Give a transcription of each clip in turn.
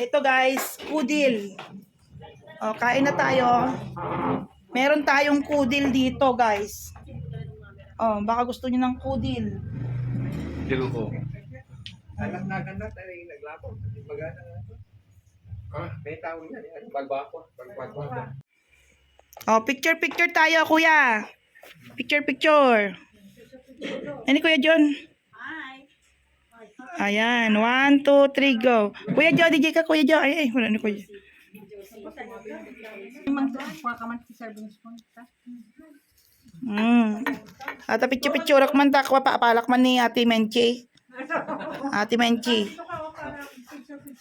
Ito guys, kudil. O, kain na tayo. Meron tayong kudil dito guys. Oh, baka gusto niyo ng kudil. Dilo ko. Alam na ganda tayo yung naglapo. Magana nga. Ah, may tao yan. Ano, Bagbako. Bagbako. Oh, picture picture tayo, kuya. Picture picture. Ano kuya John? Ayan, one, two, three, go. Kuya John, DJ ka, Kuya John. Ay, ay, wala na Kuya. Mm. Ata picture picture man ta kwa pa palak man ni Ate Menchi. Ate Menchi.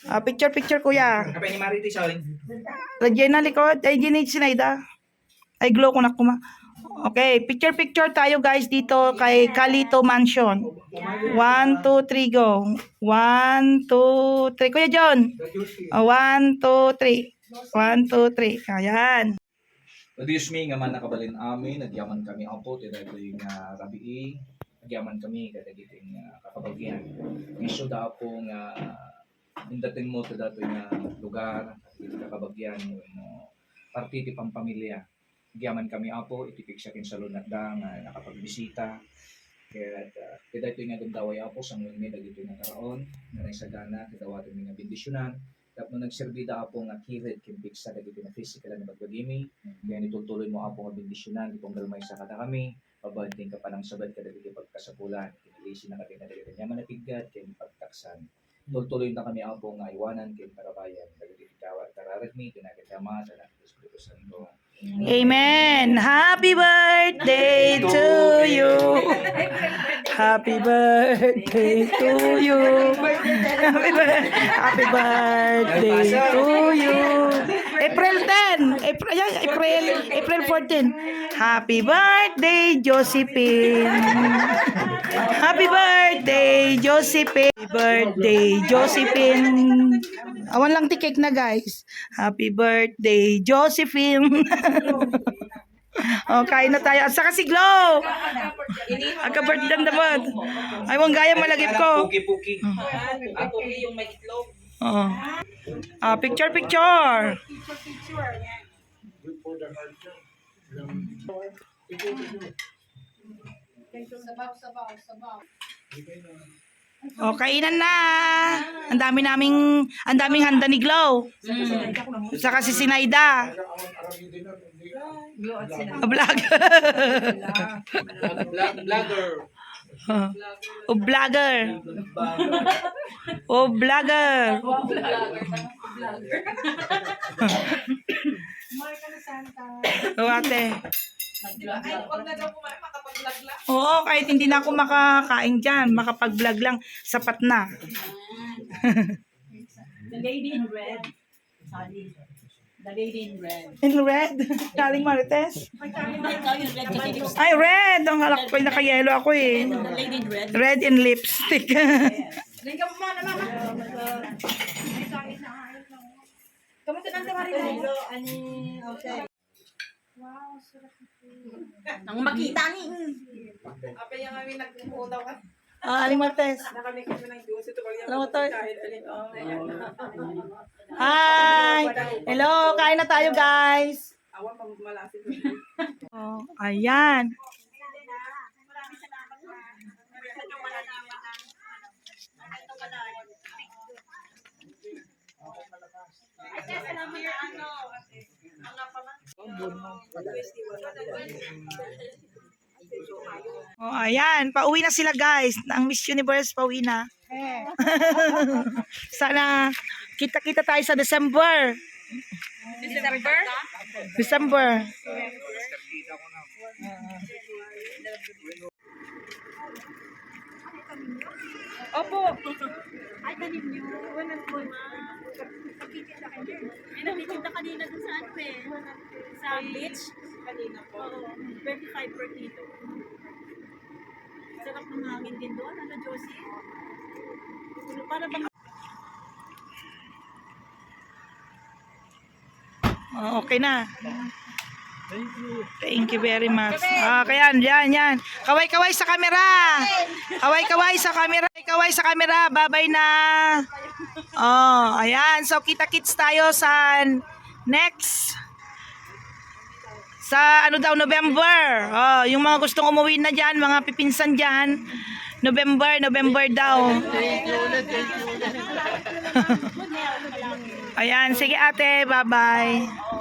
Ah, picture picture kuya. Kapag ni Marity siya rin. Lagyan na likod. Ay, di sinayda. Ay, glow ko na kuma. Okay, picture picture tayo guys dito kay Calito Mansion. One, two, three, go. One, two, three. Kuya John. Oh, one, two, three. One, two, three. Ayan. Adios mi nga man nakabalin amin, nagyaman kami apo, yung uh, rabii, nagyaman kami, kada dito yung uh, kakabagyan. Iso da po nga, indating mo to dato uh, lugar, dito kakabagyan, yung uh, partiti pang pamilya. Nagyaman kami apo, itipik siya kin sa lunat da, nga nakapagbisita. Kaya uh, kada ito yung nagdaway apo, sa mga may dagito yung nakaraon, nga rin sa gana, kadawatin mga bendisyonan. Tapos nagserbida apo nga kirit, kimpik sa dagito na physical na bagbagimi, kaya nitutuloy mo ako nga bendisyonan, itong galmay sa kada kami, pabanting ka pa ng sabad kada dito pagkasapulan, kinilisi na kami na dito niya manapiggat, kaya pagtaksan. Tuloy na kami ako nga iwanan, kaya karabayan, kada dito kawa, tararagmi, kinakitama, sa Espiritu Santo. Amen. Happy birthday to you. Happy birthday to you. Happy, bir- happy birthday to you. April 10. April, April, April 14. Happy birthday, Josephine. Birthday, Josephine. Happy birthday, Josephine. Awan lang tikik na guys. Happy birthday, Josephine. oh, kain na tayo. At saka si Glow. Agka-birthday naman. Ay, wang gaya malagip ko. Puki-puki. Ako yung may itlog. Oh. Ah, picture, picture. Oh, kainan na. Ang dami naming, ang daming handa ni Glow. Saka si Sinaida. Vlog. Vlogger. o vlogger. O vlogger. O ate. Oo, kahit hindi na ako makakain dyan, makapag-vlog lang, sapat na. The lady in red. Sorry. The lady in red. In red, galing Marites. Ay, red! Ang halak ko, naka-yellow ako eh. The lady in red. Red in lipstick. Nang makita ni. Apa yang kami nagpupunta ka? ah, Aling Marites. Na kami ng Diyos ito pag to? kahit alin oh. Hi! Hello, kain na tayo guys. Awan pang malasin. Oh, ayan. Oh, ayan. Pauwi na sila guys. Ang Miss Universe pauwi na. Sana kita-kita tayo sa December. December? December. Opo. Ay, tanim niyo. Wala po ma. Ay, nagtitinda kanina dun sa ano eh. Sa beach. Kanina po. Oo. 25 per kilo. Sarap ng hangin din doon. Ano, Josie? Ano, Para bang Oh, okay na. Thank you very much. Ah, kaya yan, yan. Kaway-kaway sa camera. Kaway-kaway sa camera. Kaway sa camera. Babay na. Oh, ayan. So, kita-kits tayo sa next sa ano daw November. Oh, yung mga gustong umuwi na diyan, mga pipinsan diyan. November, November daw. Ayan, sige ate, bye-bye.